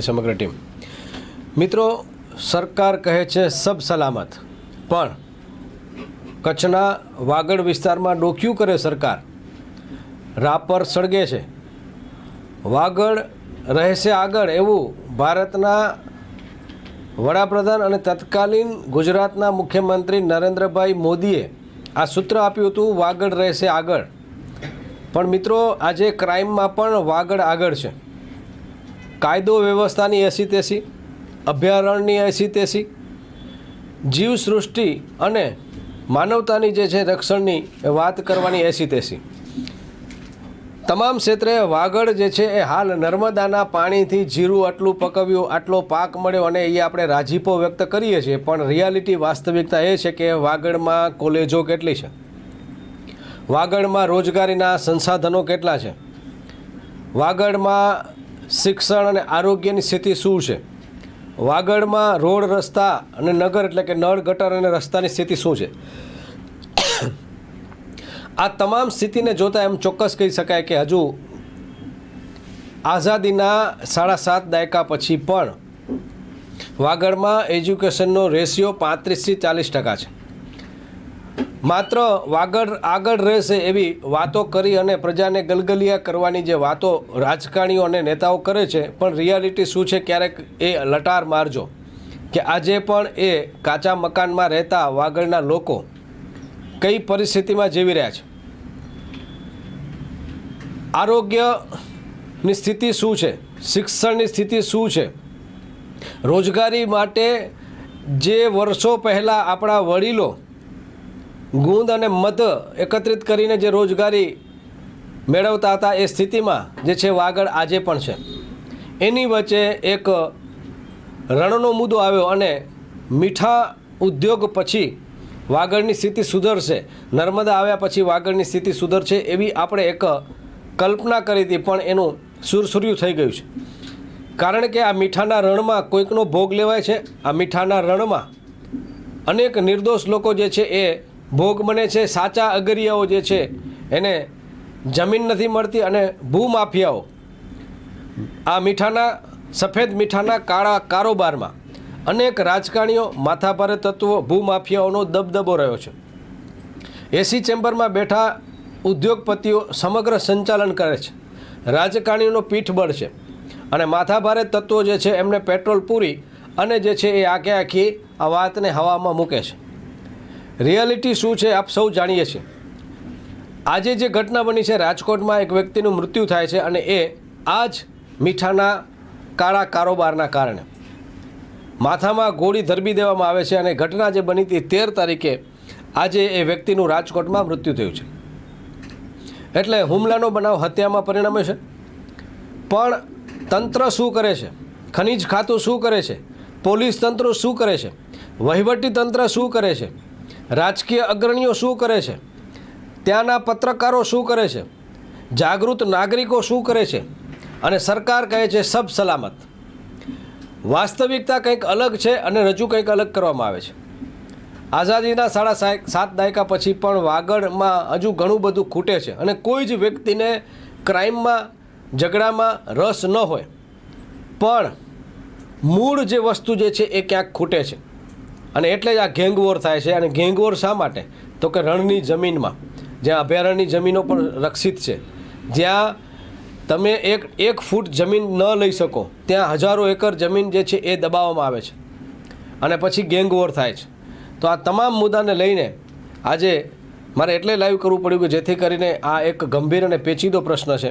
સમગ્ર ટીમ. મિત્રો, સરકાર કહે છે, સબ સલામત. પણ કચ્છના વાગડ વિસ્તારમાં ડોક્યું કરે સરકાર. રાપર સળગે છે. વાગડ રહેશે આગળ એવું ભારતના વડાપ્રધાન અને તત્કાલીન ગુજરાતના મુખ્યમંત્રી નરેન્દ્રભાઈ મોદીએ આ સૂત્ર આપ્યું હતું, વાગડ રહેશે આગળ. પણ મિત્રો, આજે ક્રાઇમમાં પણ વાગડ આગળ છે. કાયદો વ્યવસ્થાની એસી તેસી અભયારણ્યની એસી તેસી જીવસૃષ્ટિ અને માનવતાની જે છે રક્ષણની એ વાત કરવાની એસી તેસી તમામ ક્ષેત્રે વાગડ જે છે એ હાલ નર્મદાના પાણીથી જીરું આટલું પકવ્યું, આટલો પાક મળ્યો અને એ આપણે રાજીપો વ્યક્ત કરીએ છીએ, પણ રિયાલિટી વાસ્તવિકતા એ છે કે વાગડમાં કોલેજો કેટલી છે? વાગડમાં રોજગારીના સંસાધનો કેટલા છે? વાગડમાં શિક્ષણ અને આરોગ્યની સ્થિતિ શું છે? વાગડમાં રોડ રસ્તા અને નગર એટલે કે નળ, ગટર અને રસ્તાની સ્થિતિ શું છે? આ તમામ સ્થિતિને જોતા એમ ચોક્કસ કહી શકાય કે હજુ આઝાદીના સાડા સાત દાયકા પછી પણ વાગડમાં એજ્યુકેશનનો રેશિયો પાંત્રીસથી ચાલીસ ટકા છે. માત્ર વાગડ આગળ રહેશે એવી વાતો કરી અને પ્રજાને ગલગલિયા કરવાની જે વાતો રાજકારણીઓ અને નેતાઓ કરે છે, પણ રિયાલિટી શું છે ક્યારેક એ લટાર મારજો. કે આજે પણ એ કાચા મકાનમાં રહેતા વાગડના લોકો કઈ પરિસ્થિતિમાં જીવી રહ્યા છે? આરોગ્યની સ્થિતિ શું છે? શિક્ષણની સ્થિતિ શું છે? રોજગારી માટે જે વર્ષો પહેલાં આપણા વડીલો ગુંદ અને મધ એકત્રિત કરીને જે રોજગારી મેળવતા હતા એ સ્થિતિમાં જે છે વાગડ આજે પણ છે. એની વચ્ચે એક રણનો મુદ્દો આવ્યો અને મીઠા ઉદ્યોગ પછી વાગડની સ્થિતિ સુધરશે. નર્મદા આવ્યા પછી વાગડની સ્થિતિ સુધરશે એવી આપણે એક કલ્પના કરી હતી, પણ એનું સુરસુર્યું થઈ ગયું છે. કારણ કે આ મીઠાના રણમાં કોઈકનો ભોગ લેવાય છે. આ મીઠાના રણમાં અનેક નિર્દોષ લોકો જે છે એ ભોગ બને છે, સાચા અગરિયાઓ જે છે, એને જમીન નથી મળતી અને ભૂમાફિયાઓ. આ મીઠાના, સફેદ મીઠાના કાળા કારોબારમાં અનેક રાજકારણીઓ માથાભારે તત્વો ભૂમાફિયાઓનો દબદબો રહ્યો છે. એસી ચેમ્બરમાં બેઠા ઉદ્યોગપતિઓ સમગ્ર સંચાલન કરે છે. રાજકારણીઓનો પીઠબળ છે. અને માથાભારે તત્વો જે છે, એમને પેટ્રોલ પૂરી અને જે છે એ આખે આખી આ વાતને હવામાં મૂકે છે. રિયાલિટી શું છે આપ સૌ જાણીએ છીએ. આજે જે ઘટના બની છે રાજકોટમાં એક વ્યક્તિનું મૃત્યુ થાય છે અને એ આ જ મીઠાના કાળા કારોબારના કારણે. માથામાં ગોળી ધરબી દેવામાં આવે છે અને ઘટના જે બની હતી તેર તારીખે આજે એ વ્યક્તિનું રાજકોટમાં મૃત્યુ થયું છે. એટલે હુમલાનો બનાવ હત્યામાં પરિણમે છે. પણ તંત્ર શું કરે છે? ખનિજ ખાતું શું કરે છે? પોલીસ તંત્ર શું કરે છે? વહીવટી તંત્ર શું કરે છે? રાજકીય અગ્રણીઓ શું કરે છે? ત્યાંના પત્રકારો શું કરે છે? જાગૃત નાગરિકો શું કરે છે? અને સરકાર કહે છે સબ સલામત. વાસ્તવિકતા કંઈક અલગ છે અને રજૂ કંઈક અલગ કરવામાં આવે છે. આઝાદીના સાડા સાત દાયકા પછી પણ વાગડમાં હજુ ઘણું બધું ખૂટે છે અને કોઈ જ વ્યક્તિને ક્રાઇમમાં, ઝઘડામાં રસ ન હોય. પણ મૂળ જે વસ્તુ જે છે એ ક્યાંક ખૂટે છે. અને એટલે જ આ ગેંગવોર થાય છે. અને ગેંગવોર શા માટે? તો કે રણની જમીનમાં. જ્યાં અભયારણ્યની જમીનો પણ રક્ષિત છે. જ્યાં તમે એક એક ફૂટ જમીન ન લઈ શકો, ત્યાં હજારો એકર જમીન જે છે એ દબાવવામાં આવે છે. અને પછી ગેંગવોર થાય છે. તો આ તમામ મુદ્દાને લઈને આજે મારે એટલે લાઈવ કરવું પડ્યું કે જેથી કરીને આ એક ગંભીર અને પેચીદો પ્રશ્ન છે.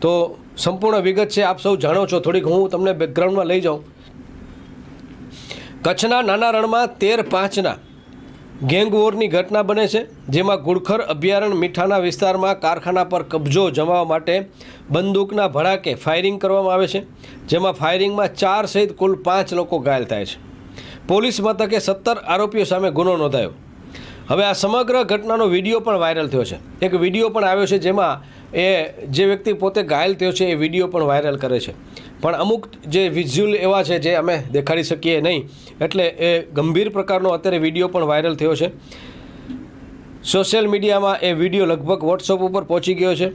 તો સંપૂર્ણ વિગત છે. આપ સૌ જાણો છો. થોડીક હું તમને બેકગ્રાઉન્ડમાં લઈ જાઉં. કચ્છના નાના રણમાં તેર પાંચના ગેંગવોરની ઘટના બને છે, જેમાં ગુડખર અભયારણ્ય મીઠાના વિસ્તારમાં કારખાના પર કબજો જમાવવા માટે બંદૂકના ભડાકે ફાયરિંગ કરવામાં આવે છે, જેમાં ફાયરિંગમાં ચાર સહિત કુલ પાંચ લોકો ઘાયલ થાય છે. પોલીસ મથકે સત્તર આરોપીઓ સામે ગુનો નોંધાયો. હવે આ સમગ્ર ઘટનાનો વીડિયો પણ વાયરલ થયો છે. એક વીડિયો પણ આવ્યો છે જેમાં એ જે વ્યક્તિ પોતે ઘાયલ થયો છે, એ વીડિયો પણ વાયરલ કરે છે. પણ અમુક જે વિઝ્યુઅલ એવા છે જે અમે દેખાડી શકીએ નહીં, એટલે એ ગંભીર પ્રકારનો અત્યારે વીડિયો પણ વાયરલ થયો છે. સોશિયલ મીડિયામાં એ વીડિયો લગભગ વોટ્સઅપ ઉપર પહોંચી ગયો છે.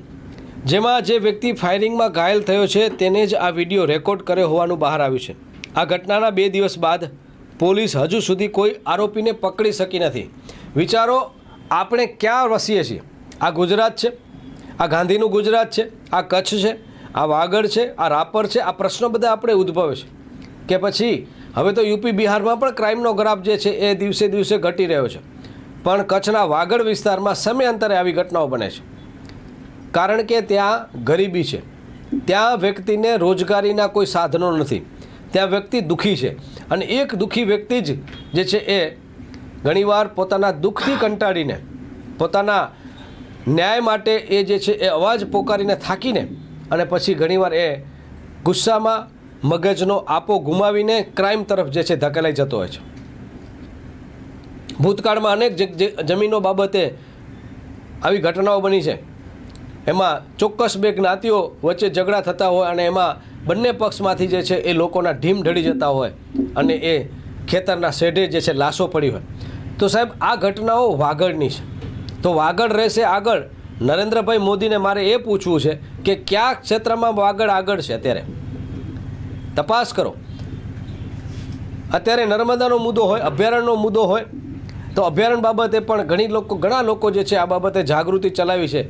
જેમાં જે વ્યક્તિ ફાયરિંગમાં ઘાયલ થયો છે, તેને જ આ વીડિયો રેકોર્ડ કર્યો હોવાનું બહાર આવ્યું છે. આ ઘટનાના બે દિવસ બાદ પોલીસ હજુ સુધી કોઈ આરોપીને પકડી શકી નથી. વિચારો, આપણે ક્યાં વસીએ છીએ? આ ગુજરાત છે, આ ગાંધીનું ગુજરાત છે, આ કચ્છ છે આ વાગડ છે, આ રાપર છે, આ પ્રશ્નો બધા આપણે ઉદ્ભવે છે. કે પછી, હવે તો યુપી બિહારમાં પણ ક્રાઇમનો ગ્રાફ જે છે, એ દિવસે દિવસે ઘટી રહ્યો છે. પણ કચ્છના વાગડ વિસ્તારમાં સમયાંતરે આવી ઘટનાઓ બને છે. કારણ કે ત્યાં ગરીબી છે. ત્યાં વ્યક્તિને રોજગારીના કોઈ સાધનો નથી. ત્યાં વ્યક્તિ દુઃખી છે. અને એક દુઃખી વ્યક્તિ જ જે છે એ ઘણીવાર પોતાના દુઃખથી કંટાળીને, પોતાના ન્યાય માટે એ જે છે એ અવાજ પોકારીને થાકીને અને પછી ઘણીવાર એ ગુસ્સામાં મગજનો આપો ગુમાવીને ક્રાઇમ તરફ જે છે ધકેલાઈ જતો હોય છે. ભૂતકાળમાં અનેક જમીનો બાબતે આવી ઘટનાઓ બની છે. એમાં ચોક્કસ બે જ્ઞાતિઓ વચ્ચે ઝઘડા થતા હોય અને એમાં બંને પક્ષમાંથી જે છે એ લોકોના ઢીમ ઢળી જતા હોય અને એ ખેતરના શેઢે જે છે લાશો પડી હોય. તો સાહેબ, આ ઘટનાઓ વાગડની છે. તો વાગડ રહેશે આગળ. નરેન્દ્રભાઈ મોદીને મારે એ પૂછવું છે કે કયા ક્ષેત્રમાં વાગડ આગળ છે અત્યારે? તપાસ કરો. અત્યારે નર્મદાનો મુદ્દો હોય, અભયારણ્યનો મુદ્દો હોય, તો અભયારણ્ય બાબતે પણ ઘણી લોકો, ઘણા લોકો જે છે આ બાબતે જાગૃતિ ચલાવી છે.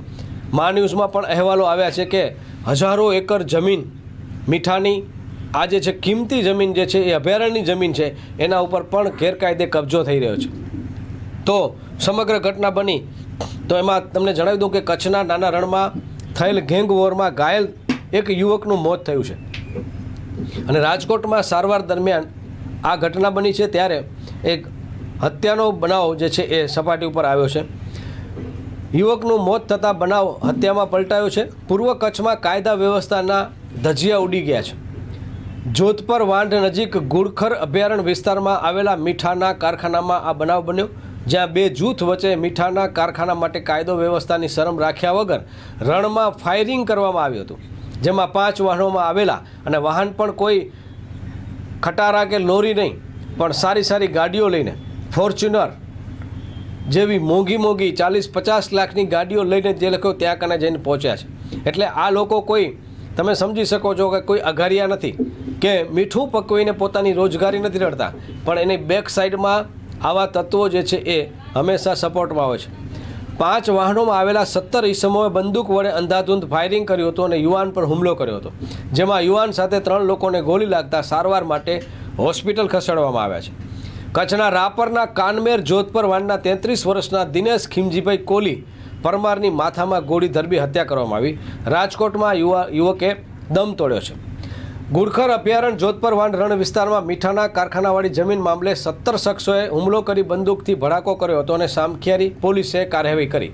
મા ન્યૂઝમાં પણ અહેવાલો આવ્યા છે કે હજારો એકર જમીન, મીઠાની, આ જે છે કિંમતી જમીન જે છે એ અભયારણ્યની જમીન છે, એના ઉપર પણ ગેરકાયદે કબજો થઈ રહ્યો છે. તો સમગ્ર ઘટના બની. તો એમાં તમને જણાવી દઉં કે કચ્છના નાના રણમાં થયેલ ગેંગ વોરમાં ઘાયલ એક યુવકનું મોત થયું છે. અને રાજકોટમાં સારવાર દરમિયાન આ ઘટના બની છે ત્યારે એક હત્યાનો બનાવ જે છે એ સપાટી ઉપર આવ્યો છે. યુવકનું મોત થતાં બનાવ હત્યામાં પલટાયો છે. પૂર્વ કચ્છમાં કાયદા વ્યવસ્થાના ધજિયા ઉડી ગયા છે. જોધપર વાંઢ નજીક ગુડખર અભયારણ્ય વિસ્તારમાં આવેલા મીઠાના કારખાનામાં આ બનાવ બન્યો. જ્યાં બે જૂથ વચ્ચે મીઠાના કારખાના માટે કાયદો વ્યવસ્થાની શરમ રાખ્યા વગર રણમાં ફાયરિંગ કરવામાં આવ્યું હતું. જેમાં પાંચ વાહનોમાં આવેલા અને વાહન પણ કોઈ ખટારા કે લોરી નહીં, પણ સારી સારી ગાડીઓ લઈને ફોર્ચ્યુનર જેવી મોંઘી મોંઘી ચાલીસ પચાસ લાખની ગાડીઓ લઈને જે લોકો ત્યાં કને જઈને પહોંચ્યા છે. એટલે આ લોકો કોઈ, તમે સમજી શકો છો કે કોઈ અઘારિયા નથી કે મીઠું પકવીને પોતાની રોજગારી નથી રડતા, પણ એની બેક સાઈડમાં આવા તત્વો જે છે એ હંમેશા સપોર્ટમાં હોય છે. પાંચ વાહનોમાં આવેલા સત્તર ઈસમોએ બંદૂક વડે અંધાધૂંધ ફાયરિંગ કર્યું હતું અને યુવાન પર હુમલો કર્યો હતો. જેમાં યુવાન સાથે ત્રણ લોકોને ગોળી લાગતા સારવાર માટે હોસ્પિટલ ખસેડવામાં આવ્યા છે. કચ્છના રાપરના કાનમેર જોધપર વાનના તેત્રીસ વર્ષના દિનેશ ખીમજીભાઈ કોલી પરમારની માથામાં ગોળી ધરબી હત્યા કરવામાં આવી. રાજકોટમાં યુવા યુવકે દમ તોડ્યો છે. ગુડખર અભયારણ્ય જોધપર વાંડ રણ વિસ્તારમાં મીઠાના કારખાનાવાળી જમીન મામલે સત્તર શખ્સોએ હુમલો કરી બંદૂકથી ભડાકો કર્યો હતો અને સામખિયારી પોલીસે કાર્યવાહી કરી.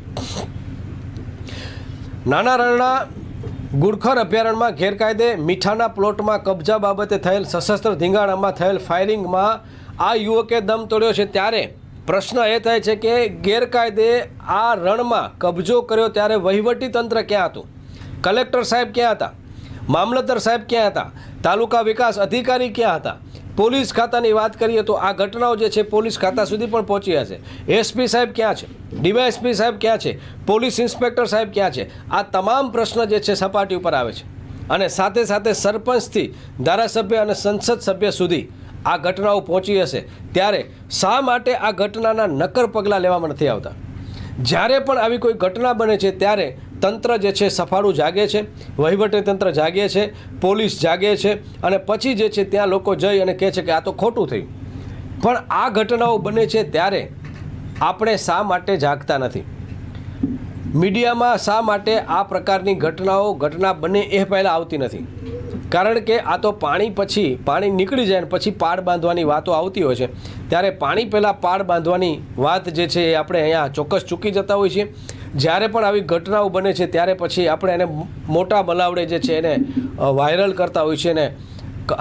નાના રણના ગુડખર અભયારણ્યમાં ગેરકાયદે મીઠાના પ્લોટમાં કબજા બાબતે થયેલ સશસ્ત્ર ધીંગાણામાં થયેલ ફાયરિંગમાં આ યુવકે દમ તોડ્યો છે ત્યારે પ્રશ્ન એ થાય છે કે ગેરકાયદે આ રણમાં કબજો કર્યો ત્યારે વહીવટી તંત્ર ક્યાં હતું? કલેક્ટર સાહેબ ક્યાં હતા? મામલતદાર સાહેબ ક્યાં હતા? તાલુકા વિકાસ અધિકારી ક્યાં હતા? પોલીસ ખાતાની વાત કરીએ તો આ ઘટનાઓ જે છે પોલીસ ખાતા સુધી પણ પહોંચી હશે. એસપી સાહેબ ક્યાં છે? ડીવાયએસપી સાહેબ ક્યાં છે? પોલીસ ઇન્સ્પેક્ટર સાહેબ ક્યાં છે? આ તમામ પ્રશ્ન જે છે સપાટી ઉપર આવે છે. અને સાથે સાથે સરપંચથી ધારાસભ્ય અને સંસદ સભ્ય સુધી આ ઘટનાઓ પહોંચી હશે. ત્યારે શા માટે આ ઘટનાના નક્કર પગલાં લેવામાં નથી આવતા? જ્યારે પણ આવી કોઈ ઘટના બને છે, ત્યારે તંત્ર જે છે સફાળું જાગે છે, વહીવટી તંત્ર જાગે છે, પોલીસ જાગે છે અને પછી જે છે ત્યાં લોકો જઈ અને કહે છે કે આ તો ખોટું થયું. પણ આ ઘટનાઓ બને છે ત્યારે આપણે શા માટે જાગતા નથી? મીડિયામાં શા માટે આ પ્રકારની ઘટનાઓ, ઘટના બને એ પહેલાં આવતી નથી? કારણ કે આ તો પાણી પછી, પાણી નીકળી જાય ને પછી પાડ બાંધવાની વાતો આવતી હોય છે. ત્યારે પાણી પહેલાં પાડ બાંધવાની વાત જે છે એ આપણે અહીંયા ચોક્કસ ચૂકી જતા હોઈએ છીએ. જ્યારે પણ આવી ઘટનાઓ બને છે, ત્યારે પછી આપણે એને મોટા બલાવડે જે છે એને વાયરલ કરતા હોય છીએ અને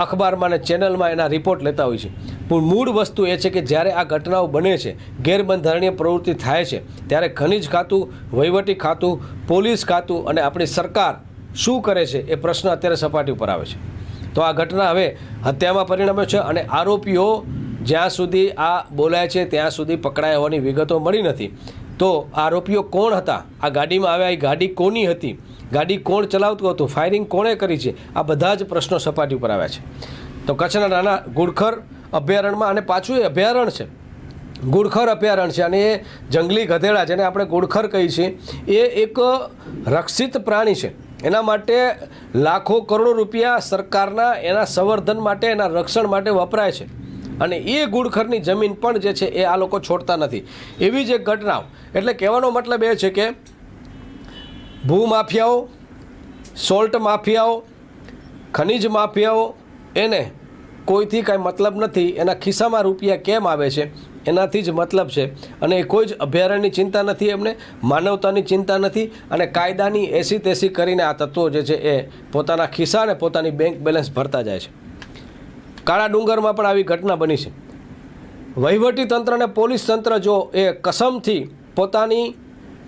અખબારમાં અને ચેનલમાં એના રિપોર્ટ લેતા હોય છે. પણ મૂળ વસ્તુ એ છે કે જ્યારે આ ઘટનાઓ બને છે, ગેરબંધારણીય પ્રવૃત્તિ થાય છે, ત્યારે ખનિજ ખાતું, વહીવટી ખાતું, પોલીસ ખાતું અને આપણી સરકાર શું કરે છે એ પ્રશ્ન અત્યારે સપાટી ઉપર આવે છે. તો આ ઘટના હવે હત્યામાં પરિણમ્યો છે અને આરોપીઓ જ્યાં સુધી આ બોલાય છે, ત્યાં સુધી પકડાયા હોવાની વિગતો મળી નથી. તો આરોપીઓ કોણ હતા? આ ગાડીમાં આવ્યા, એ ગાડી કોની હતી? ગાડી કોણ ચલાવતું હતું? ફાયરિંગ કોણે કરી છે? આ બધા જ પ્રશ્નો સપાટી ઉપર આવ્યા છે. તો કચ્છના નાના ગુડખર અભયારણ્યમાં અને પાછું એ અભયારણ્ય છે. ગુડખર અભયારણ્ય છે અને એ જંગલી ગધેડા જેને આપણે ગુડખર કહીએ છીએ, એ એક રક્ષિત પ્રાણી છે. એના માટે લાખો કરોડો રૂપિયા સરકારના એના સંવર્ધન માટે, એના રક્ષણ માટે વપરાય છે. અને એ ગુડખરની જમીન પણ જે છે એ આ લોકો છોડતા નથી. એવી જ એક ઘટનાઓ. એટલે કહેવાનો મતલબ એ છે કે ભૂમાફિયાઓ, સોલ્ટ માફિયાઓ, ખનિજ માફિયાઓ, એને કોઈથી કાંઈ મતલબ નથી, એના ખિસ્સામાં રૂપિયા કેમ આવે છે, એનાથી જ મતલબ છે. અને એ કોઈ જ અભયારણ્યની ચિંતા નથી એમને, માનવતાની ચિંતા નથી, અને કાયદાની એસી તેસી કરીને આ તત્વો જે છે એ પોતાના ખિસ્સા અને પોતાની બેંક બેલેન્સ ભરતા જાય છે. કાળા ડુંગરમાં પણ આવી ઘટના બની છે. વહીવટી તંત્ર અને પોલીસ તંત્ર જો એ કસમથી પોતાની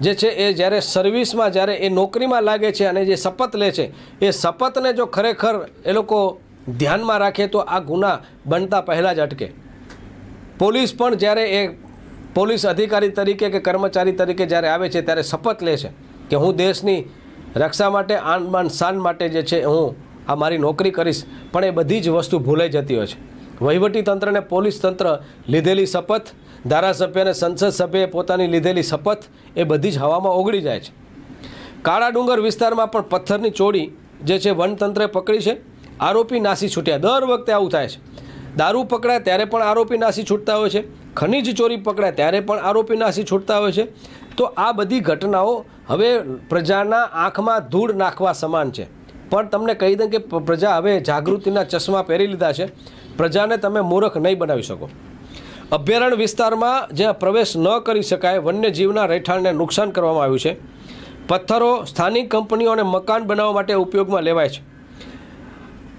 જે છે એ જ્યારે સર્વિસમાં જ્યારે એ નોકરીમાં લાગે છે અને જે શપથ લે છે, એ શપથને જો ખરેખર એ લોકો ધ્યાનમાં રાખે તો આ ગુના બનતા પહેલાં જ અટકે. પોલીસ પણ જ્યારે એ પોલીસ અધિકારી તરીકે કે કર્મચારી તરીકે જ્યારે આવે છે ત્યારે શપથ લે છે કે હું દેશની રક્ષા માટે આન બાન શાન માટે જે છે હું આ મારી નોકરી કરીશ, પણ એ બધી જ વસ્તુ ભૂલાઈ જતી હોય છે. વહીવટી તંત્ર પોલીસ તંત્ર લીધેલી શપથ, ધારાસભ્ય અને સંસદ સભ્યએ પોતાની લીધેલી શપથ એ બધી જ હવામાં ઓગળી જાય છે. કાળા ડુંગર વિસ્તારમાં પણ પથ્થરની ચોરી જે છે વનતંત્રે પકડી છે, આરોપી નાસી છૂટ્યા. દર વખતે આવું થાય છે. દારૂ પકડાય ત્યારે પણ આરોપી નાસી છૂટતા હોય છે. ખનિજ ચોરી પકડાય ત્યારે પણ આરોપી નાસી છૂટતા હોય છે. તો આ બધી ઘટનાઓ હવે પ્રજાના આંખમાં ધૂળ નાખવા સમાન છે. પણ તમને કહી દઉં કે પ્રજા હવે જાગૃતિના ચશ્મા પહેરી લીધા છે. પ્રજાને તમે મૂર્ખ નહીં બનાવી શકો. અભયારણ્ય વિસ્તારમાં જ્યાં પ્રવેશ ન કરી શકાય, વન્યજીવના રહેઠાણને નુકસાન કરવામાં આવ્યું છે. પથ્થરો સ્થાનિક કંપનીઓને મકાન બનાવવા માટે ઉપયોગમાં લેવાય છે.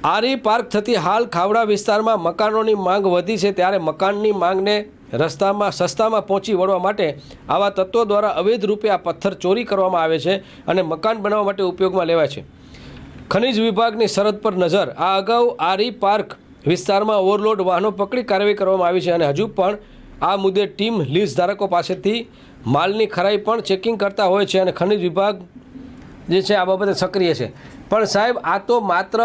આરી પાર્ક થતી હાલ ખાવડા વિસ્તારમાં મકાનોની માંગ વધી છે ત્યારે મકાનની માંગને રસ્તામાં, સસ્તામાં પહોંચી વળવા માટે આવા તત્વો દ્વારા અવૈધ રૂપે આ પથ્થર ચોરી કરવામાં આવે છે અને મકાન બનાવવા માટે ઉપયોગમાં લેવાય છે. ખનિજ વિભાગની સરહદ પર નજર. આ અગાઉ આરી પાર્ક વિસ્તારમાં ઓવરલોડ વાહનો પકડી કાર્યવાહી કરવામાં આવી છે અને હજુ પણ આ મુદ્દે ટીમ લીઝ ધારકો પાસેથી માલની ખરાઈ પણ ચેકિંગ કરતા હોય છે અને ખનિજ વિભાગ જે છે આ બાબતે સક્રિય છે. પણ સાહેબ, આ તો માત્ર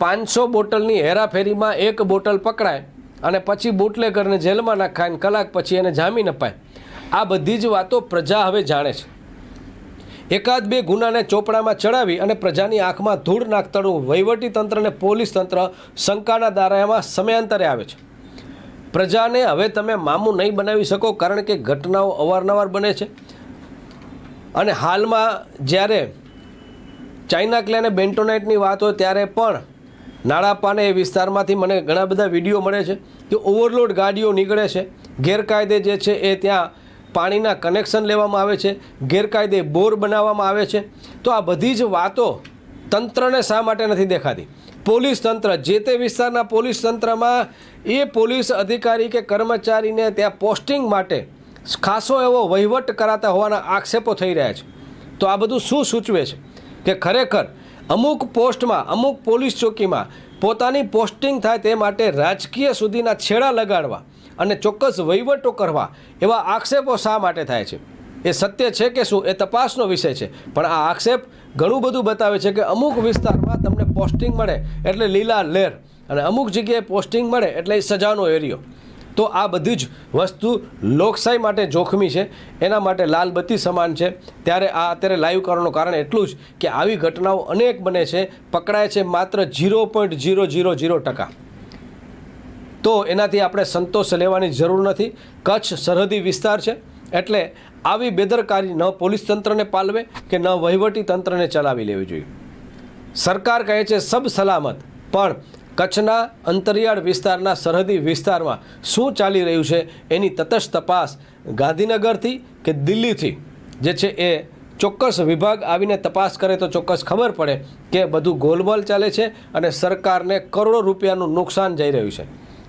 પાંચસો બોટલની હેરાફેરીમાં એક બોટલ પકડાય અને પછી બુટલેગરને જેલમાં નાખાય કલાક પછી એને જામીન અપાય. આ બધી જ વાતો પ્રજા હવે જાણે છે. એકાદ બે ગુનાને ચોપડામાં ચડાવી અને પ્રજાની આંખમાં ધૂળ નાખતાનું વહીવટી તંત્ર અને પોલીસ તંત્ર શંકાના દાયરામાં સમયાંતરે આવે છે. પ્રજાને હવે તમે મામું નહીં બનાવી શકો કારણ કે ઘટનાઓ અવારનવાર બને છે. અને હાલમાં જ્યારે ચાઇના ક્લે બેન્ટોનાઇટની વાત હોય ત્યારે પણ નાળાપાને એ વિસ્તારમાંથી મને ઘણા બધા વીડિયો મળે છે કે ઓવરલોડ ગાડીઓ નીકળે છે. ગેરકાયદે જે છે એ ત્યાં પાણીના કનેક્શન લેવામાં આવે છે, ગેરકાયદે બોર બનાવવામાં આવે છે. તો આ બધી જ વાતો તંત્રને શા માટે નથી દેખાતી? પોલીસ તંત્ર, જે તે વિસ્તારના પોલીસ તંત્રમાં એ પોલીસ અધિકારી કે કર્મચારીને ત્યાં પોસ્ટિંગ માટે ખાસો એવો વહીવટ કરાતા હોવાના આક્ષેપો થઈ રહ્યા છે. તો આ બધું શું સૂચવે છે કે ખરેખર અમુક પોસ્ટમાં, અમુક પોલીસ ચોકીમાં પોતાની પોસ્ટિંગ થાય તે માટે રાજકીય સુધીના છેડા લગાડવા અને ચોક્કસ વહીવટો કરવા એવા આક્ષેપો શા માટે થાય છે? એ સત્ય છે કે શું? એ તપાસનો વિષય છે. પણ આ આક્ષેપ ઘણું બધું બતાવે છે કે અમુક વિસ્તારમાં તમને પોસ્ટિંગ મળે એટલે લીલા લેર અને અમુક જગ્યાએ પોસ્ટિંગ મળે એટલે એ સજાનો એરિયો. તો આ બધી જ વસ્તુ લોકશાહી માટે જોખમી છે. એના માટે લાલ બત્તી સમાન છે. ત્યારે આ અત્યારે લાઈવ કરવાનું કારણ એટલું જ કે આવી ઘટનાઓ અનેક બને છે. પકડાય છે માત્ર zero point zero zero zero ટકા. તો એનાથી આપણે સંતોષ લેવાની જરૂર નથી. કચ્છ સરહદી વિસ્તાર છે, એટલે આવી બેદરકારી ન પોલીસ તંત્રને પાલવે કે ન વહીવટી તંત્રને ચલાવી લેવી જોઈએ. સરકાર કહે છે, સબ સલામત. પણ કચ્છના અંતરિયાળ વિસ્તારના સરહદી વિસ્તારમાં શું ચાલી રહ્યું છે, એની તટસ્થ તપાસ ગાંધીનગરથી કે દિલ્હીથી? જે છે, એ ચોક્કસ વિભાગ આવીને તપાસ કરે તો ચોક્કસ ખબર પડે કે બધું ગોલમાલ ચાલે છે અને સરકારને કરોડો રૂપિયાનું નુકસાન જઈ રહ્યું છે.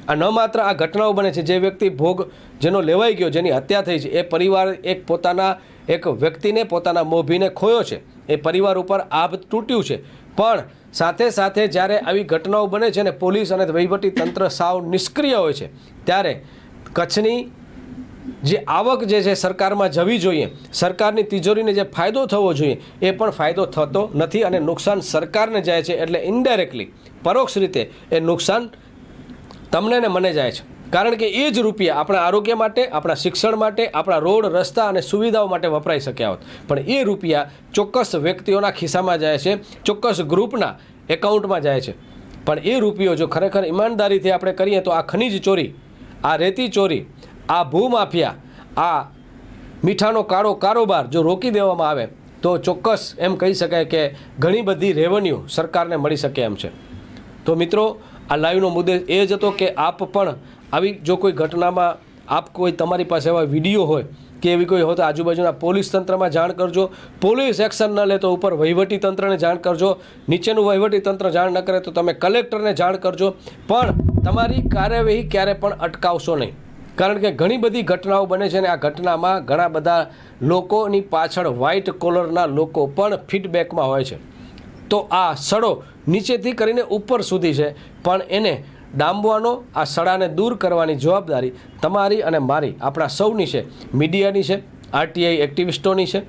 આ ન માત્ર આ ઘટનાઓ બને છે, જે વ્યક્તિ ભોગ જેનો લેવાઈ ગયો, જેની હત્યા થઈ છે, એ પરિવાર એક પોતાના, એક વ્યક્તિને પોતાના મોભીને ખોયો છે. એ પરિવાર ઉપર આભ તૂટ્યું છે. પણ સાથે સાથે જ્યારે આવી ઘટનાઓ બને છે ને પોલીસ અને વહીવટી તંત્ર સાવ નિષ્ક્રિય હોય છે, ત્યારે કચ્છની જે આવક જે છે સરકારમાં જવી જોઈએ, સરકારની તિજોરીને જે ફાયદો થવો જોઈએ, એ પણ ફાયદો થતો નથી અને નુકસાન સરકારને જાય છે, એટલે ઇન્ડાયરેક્ટલી પરોક્ષ રીતે એ નુકસાન તમને ને મને જાય છે. કારણ કે એ જ રૂપિયા આપણા આરોગ્ય માટે, આપણા શિક્ષણ માટે, આપણા રોડ, રસ્તા અને સુવિધાઓ માટે વપરાઈ શક્યા હોત પણ એ રૂપિયા ચોક્કસ વ્યક્તિઓના ખિસ્સામાં જાય છે, ચોક્કસ ગ્રુપના એકાઉન્ટમાં જાય છે. પણ એ રૂપિયો જો ખરેખર ઈમાનદારીથી આપણે કરીએ તો આ ખનીજ ચોરી, આ રેતી ચોરી, આ ભૂમાફિયા, આ મીઠાનો કાળો કારોબાર જો રોકી દેવામાં આવે, તો ચોક્કસ એમ કહી શકાય કે ઘણી બધી રેવન્યુ સરકારને મળી શકે એમ છે. તો મિત્રો આ લાઈવનો મુદ્દે એ જ હતો કે આપ પણ આવી જો કોઈ ઘટનામાં આપ કોઈ તમારી પાસે એવા વીડિયો હોય કે એવી કોઈ હોય તો આજુબાજુના પોલીસ તંત્રમાં જાણ કરજો. પોલીસ એક્શન ન લે તો ઉપર વહીવટી તંત્રને જાણ કરજો. નીચેનું વહીવટી તંત્ર જાણ ન કરે તો તમે કલેક્ટરને જાણ કરજો. પણ તમારી કાર્યવાહી ક્યારે પણ અટકાવશો નહીં. કારણ કે ઘણી બધી ઘટનાઓ બને છે અને આ ઘટનામાં ઘણા બધા લોકોની પાછળ વ્હાઇટ કોલરના લોકો પણ ફીડબેકમાં હોય છે. તો આ સડો નીચેથી કરીને ઉપર સુધી છે. પણ એને ડામવાનો આ સડાને દૂર કરવાની જવાબદારી તમારી અને મારી, આપણા સૌની છે. મીડિયાની છે, આરટીઆઈ એક્ટિવિસ્ટોની છે,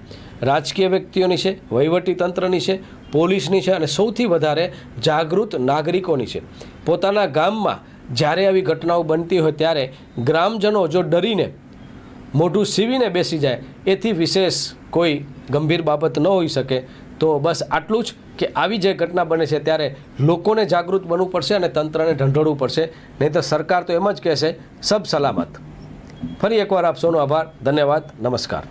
રાજકીય વ્યક્તિઓની છે, વહીવટી તંત્રની છે, પોલીસની છે અને સૌથી વધારે જાગૃત નાગરિકોની છે. પોતાના ગામમાં જ્યારે આવી ઘટનાઓ બનતી હોય ત્યારે ગ્રામજનો જો ડરીને મોઢું સીવીને બેસી જાય, એથી વિશેષ કોઈ ગંભીર બાબત ન હોઈ શકે. તો બસ આટલું જ કે આવી જે ઘટના બને છે ત્યારે લોકોને જાગૃત બનવું પડશે અને તંત્રને ઢંઢોળવું પડશે. નહીં તો સરકાર તો એમ જ કહેશે, સબ સલામત. ફરી એકવાર આપ સૌનો આભાર, ધન્યવાદ, નમસ્કાર.